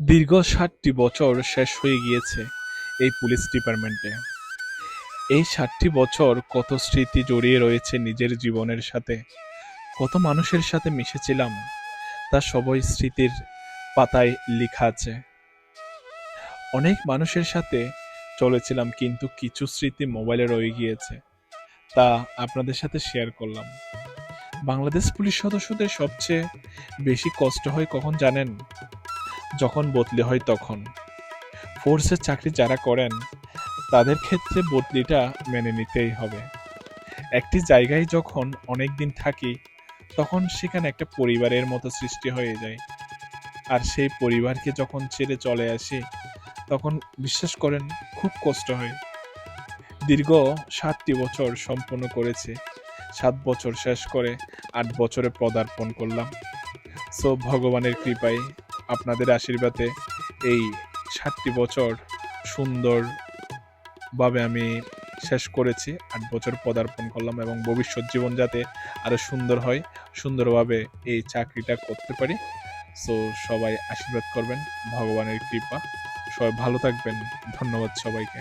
দীর্ঘ ষাটটি বছর শেষ হয়ে গিয়েছে এই পুলিশ ডিপার্টমেন্টে। এই ষাটটি বছর কত স্মৃতি জড়িয়ে রয়েছে নিজের জীবনের সাথে? কত মানুষের সাথে মিশেছিলাম? তা সবই স্মৃতির পাতায় লেখা আছে। অনেক মানুষের সাথে চলেছিলাম কিন্তু কিছু স্মৃতি মোবাইলে রয়ে গিয়েছে। তা আপনাদের সাথে শেয়ার করলাম। বাংলাদেশ পুলিশ সদস্যদের সবচেয়ে বেশি কষ্ট হয় কখন জানেন? যখন বদলি হয় তখন। ফোর্সের চাকরি যারা করেন, তাদের ক্ষেত্রে বদলিটা মেনে নিতেই হবে। একটি জায়গায় যখন অনেক দিন থাকি, তখন সেখানে একটা পরিবারের মতো সৃষ্টি হয়ে যায়। আর সেই পরিবারকে যখন ছেড়ে চলে আসি, তখন বিশ্বাস করেন খুব কষ্ট হয়। দীর্ঘ সাতটি বছর সম্পন্ন করেছে। সাত বছর শেষ করে আট বছরে পদার্পণ করলাম। সো ভগবানের কৃপায় আপনাদের আশীর্বাদে এই সাতটি বছর সুন্দরভাবে আমি শেষ করেছি, আট বছর পদার্পণ করলাম এবং ভবিষ্যৎ জীবন যাতে আরও সুন্দর হয়, সুন্দরভাবে এই চাকরিটা করতে পারি। সো সবাই আশীর্বাদ করবেন, ভগবানের কৃপা। সবাই ভালো থাকবেন, ধন্যবাদ সবাইকে।